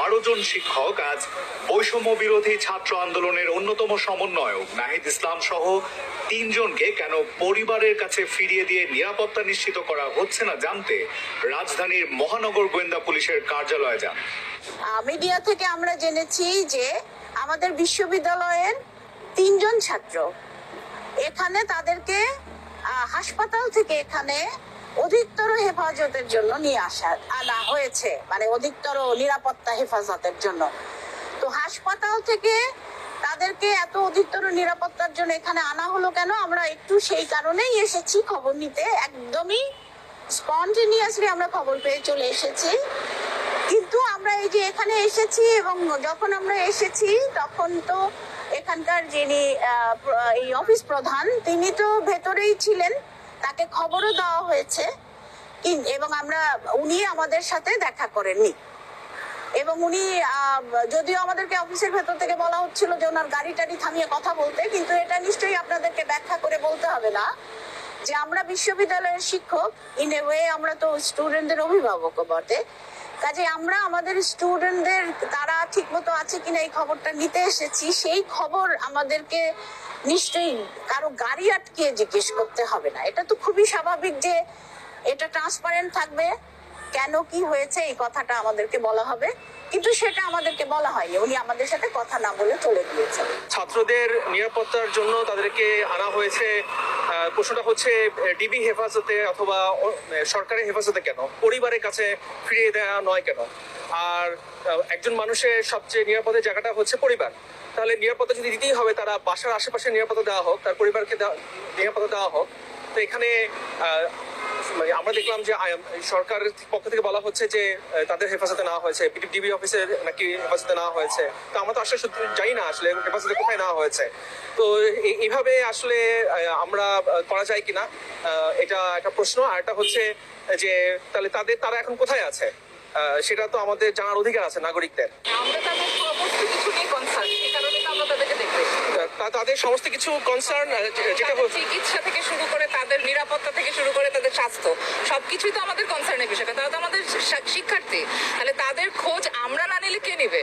বারো জন শিক্ষক আজ বৈষম্য বিরোধী ছাত্র আন্দোলনের অন্যতম সমন্বয়ক নাহিদ ইসলাম সহ তিনজনকে কেন পরিবারের কাছে ফিরিয়ে দিয়ে নিরাপত্তা নিশ্চিত করা হচ্ছে না জানতে রাজধানীর মহানগর গোয়েন্দা পুলিশের কার্যালয়ে যান। মিডিয়া থেকে আমরা জেনেছি যে আমাদের বিশ্ববিদ্যালয়ের তিনজন ছাত্র। এখানে তাদেরকে হাসপাতাল থেকে এখানে অধিকতর হেফাজতের জন্য নিয়ে আসা আনা হয়েছে। মানে অধিকতর নিরাপত্তা হেফাজতের জন্য। তো হাসপাতাল থেকে তাদেরকে এত অধিকতর নিরাপত্তার জন্য এখানে আনা হলো কেন? আমরা একটু সেই কারণেই এসেছি খবর নিতে। একদমই স্পন্টেনিয়াসলি আমরা খবর পেয়ে চলে এসেছি। কিন্তু আমরা এই যে এখানে এসেছি এবং যখন আমরা এসেছি, তখন তো এখানকার যিনি এই অফিস প্রধান, তিনি তো ভেতরেই ছিলেন। তাকে খবরও দেওয়া হয়েছে। এবং আমরা, উনি আমাদের সাথে দেখা করেননি। এবং উনি যদিও আমাদেরকে অফিসের ভেতর থেকে বলা হচ্ছিল যে ওনার গাড়ি টাড়ি থামিয়ে কথা বলতে, কিন্তু এটা নিশ্চয়ই আপনাদেরকে ব্যাখ্যা করে বলতে হবে না, যে আমরা বিশ্ববিদ্যালয়ের শিক্ষক ইন এ ওয়ে আমরা তো স্টুডেন্টদের অভিভাবক বটে। কাজে আমরা আমাদের স্টুডেন্টদের তারা ঠিকমতো আছে কিনা এই খবরটা নিতে এসেছি, সেই খবর আমাদেরকে নিশ্চয়ই কারও গাড়ি আটকে জিজ্ঞেস করতে হবে না। এটা তো খুবই স্বাভাবিক যে এটা ট্রান্সপারেন্ট থাকবে। কেন কি হয়েছে এই কথাটা আমাদেরকে বলা হবে। কিন্তু সেটা আমাদেরকে বলা হয়নি। উনি আমাদের সাথে কথা না বলে চলে গিয়েছেন। ছাত্রদের নিরাপত্তার জন্য তাদেরকে আনা হয়েছে প্রশ্নটা হচ্ছে ডিবি হেফাজতে অথবা অ- সরকারি হেফাজতে কেন? পরিবারের কাছে ফিরিয়ে দেওয়া নয় কেন? আর একজন মানুষের সবচেয়ে নিরাপদের জায়গাটা হচ্ছে পরিবার। তাহলে নিরাপত্তা যদি দিতেই হবে, তারা বাসার আশেপাশে নিরাপত্তা দেওয়া হোক, তার পরিবারকে নিরাপত্তা দেওয়া হোক। তো এখানে মানে আমরা দেখলাম যে সরকারের পক্ষ থেকে বলা হচ্ছে যে তাদের হেফাজতে নেওয়া হয়েছে ডিবি অফিসের নাকি হেফাজতে নেওয়া হয়েছে। তো আমরা তো আসলে জানি না আসলে হেফাজতে কোথায় নেওয়া হয়েছে। তো এইভাবে আসলে আমরা করা যায় কিনা এটা একটা প্রশ্ন। আর একটা হচ্ছে যে, তাহলে তাদের, তারা এখন কোথায় আছে? সেটা তো আমাদের জানার অধিকার আছে নাগরিকদের। তাদের সমস্ত কিছু কনসার্ন যেটা চিকিৎসা থেকে শুরু করে তাদের নিরাপত্তা থেকে শুরু করে তাদের স্বাস্থ্য সবকিছুই তো আমাদের কনসার্নের বিষয়। তারা তো আমাদের শিক্ষার্থী। তাহলে তাদের খোঁজ আমরা না নিলে কে নিবে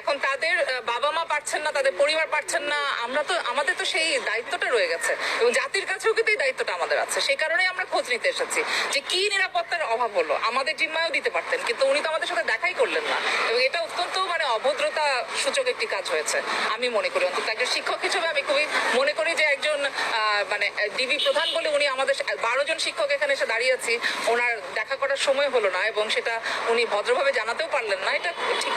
এখন তাদের আহ, বাবা মা পারছেন না, তাদের পরিবার পারছেন না, আমরা তো, আমাদের তো সেই দায়িত্বটা রয়ে গেছে। এবং জাতির কাছেও কিন্তু এই দায়িত্বটা আমাদের আছে। সেই কারণেই আমরা খোঁজ নিতে এসেছি যে কি নিরাপত্তার অভাব হলো। আমাদের জিম্মায়ও দিতে পারতেন, কিন্তু উনি তো আমাদের সাথে দেখাই করলেন না। এবং এটা অত্যন্ত মানে অভদ্রতা সূচক একটি কাজ হয়েছে, আমি মনে করি। অন্তত একজন শিক্ষক হিসেবে আমি খুবই মনে করি যে একজন মানে ডিবি প্রধান বলে উনি আমাদের বারো জন শিক্ষক এখানে এসে দাঁড়িয়ে আছি, ওনার দেখা করার সময় হলো না এবং সেটা উনি ভদ্রভাবে জানাতেও পারলেন না, এটা ঠিক